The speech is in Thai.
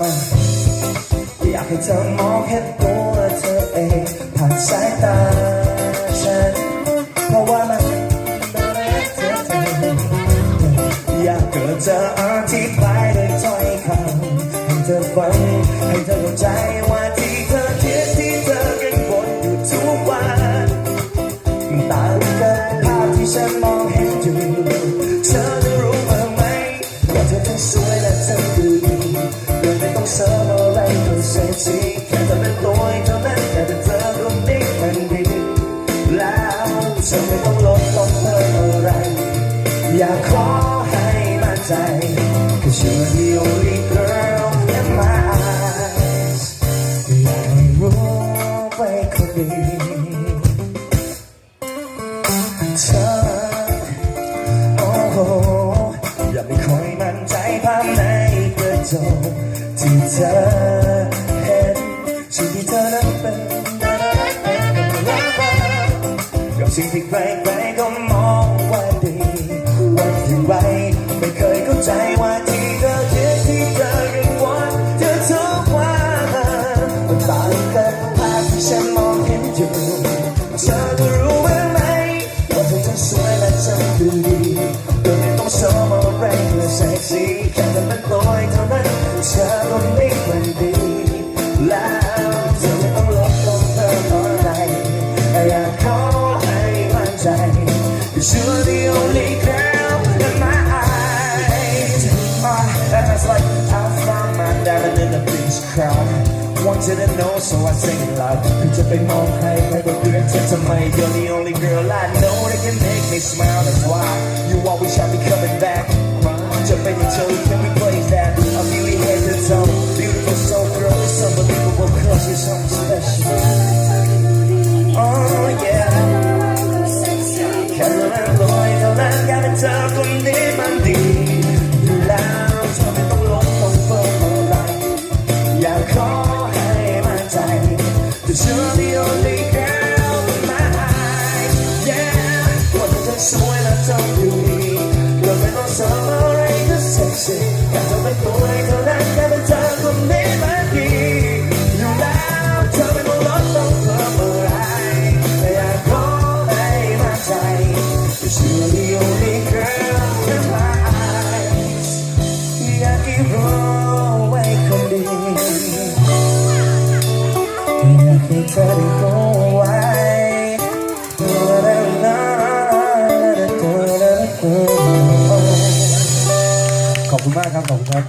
อยากให้เธอมองเห็นตัวเธอเองผ่านสายตาฉันเพราะว่ามันเธอเธออยากเกิดจะอธิบายด้วยถ้อยคำให้เธอฟังให้เธอเข้าใจว่าที่เธอคิดที่เธอกังวลอยู่ทุกวันมันต่างกับภาพที่ฉันมอง ทีแค่เธอเป็นตัวเท่านั้นแค่เป็นเธอก็ไม่มันดีแล้วเธอไม่ต้องลดลงเพิ่มอะไร อยากขอให้มั่นใจ Cause you're the only girl in my eyes อยากให้รู้ไว้คนดีเธอโอ้โหอย่าไม่ค่อยมั่นใจภายในกระจกที่เธอ สิ่งที่เธอนั้นเป็นกับสิ่งที่ใครๆก็มองว่าดีว่าอย่างไรไม่เคยเข้าใจว่าที่เธอคิดที่เธอกังวลเธอทุกวันมันต่างกันภาพที่ฉันมองเห็นอยู่เธอจะรู้บ้างไหมว่าเธอจะสวยและจะดูดีโดยไม่ต้องโชว์อะไรเลยเซ็กซี่แค่เธอเป็นตัว the beach crowd Wanted to know so I sing it loud คือจะไปมองใครใครก็เพื่อนเธอทำไม You're the only girl I know that can make me smile That's why you always have me coming back จะเป็นอย่างเธอ can we place that I'm really head to toe Beautiful soul girl It's unbelievable cause you're something special Oh yeah แค่เธอนั้นลอ สวยและต้องดูดีเราไม่ต้องสอนอะไรก็เซ็กซี่แค่เธอเป็นตัวเองเท่านั้นแค่เป็นเธอคนนี้มันดีอยู่แล้วเธอไม่ต้องลดต้องเพิ่มอะไรอยากขอให้มั่นใจ you're the only girl in my eyes อยากให้รู้ไว้คนดีอยากให้เธอได้รู้ว้ขอบคุณมา ครับผมครับ